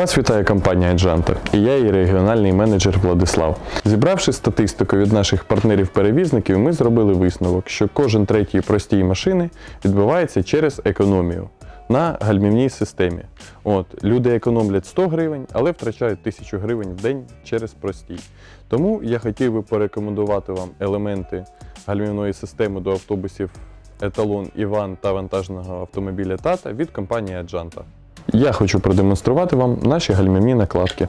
Вас вітає компанія Аджанта і я її регіональний менеджер Владислав. Зібравши статистику від наших партнерів-перевізників, ми зробили висновок, що кожен третій простій машини відбувається через економію на гальмівній системі. От, люди економлять 100 гривень, але втрачають 1000 гривень в день через простій. Тому я хотів би порекомендувати вам елементи гальмівної системи до автобусів еталон Іван та вантажного автомобіля Тата від компанії Аджанта. Я хочу продемонструвати вам наші гальмівні накладки.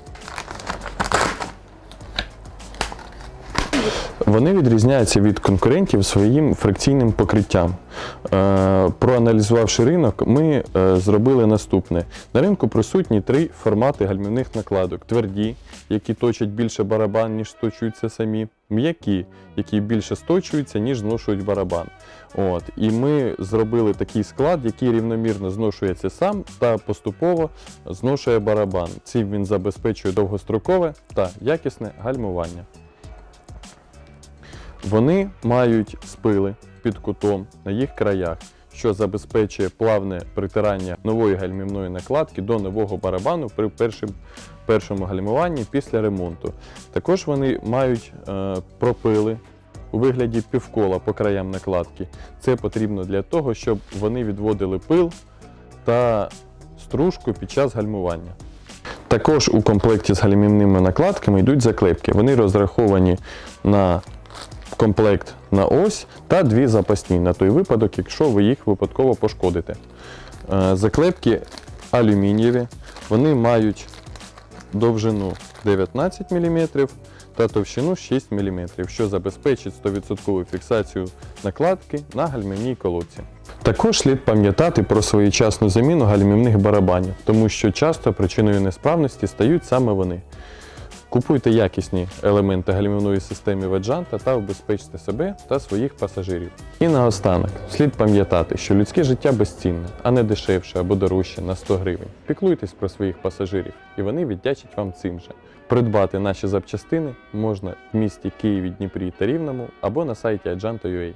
Вони відрізняються від конкурентів своїм фрикційним покриттям. Е, Проаналізувавши ринок, ми е, зробили наступне: на ринку присутні три формати гальмівних накладок: тверді, які точать більше барабан, ніж сточуються самі, м'які, які більше сточуються, ніж зношують барабан. От. І ми зробили такий склад, який рівномірно зношується сам та поступово зношує барабан. Цим він забезпечує довгострокове та якісне гальмування. Вони мають спили під кутом на їх краях, що забезпечує плавне притирання нової гальмівної накладки до нового барабану при першим, першому гальмуванні після ремонту. Також вони мають е, пропили у вигляді півкола по краям накладки. Це потрібно для того, щоб вони відводили пил та стружку під час гальмування. Також у комплекті з гальмівними накладками йдуть заклепки. Вони розраховані на комплект на ось та дві запасні на той випадок, якщо ви їх випадково пошкодите. Е, Заклепки алюмінієві, вони мають довжину 19 мм та товщину 6 мм, що забезпечить 100% фіксацію накладки на гальмівній колодці. Також слід пам'ятати про своєчасну заміну гальмівних барабанів, тому що часто причиною несправності стають саме вони. Купуйте якісні елементи гальмівної системи Веджанта та убезпечте себе та своїх пасажирів. І наостанок, слід пам'ятати, що людське життя безцінне, а не дешевше або дорожче на 100 гривень. Піклуйтесь про своїх пасажирів, і вони віддячать вам цим же. Придбати наші запчастини можна в місті Києві, Дніпрі та Рівному або на сайті Agento.ua.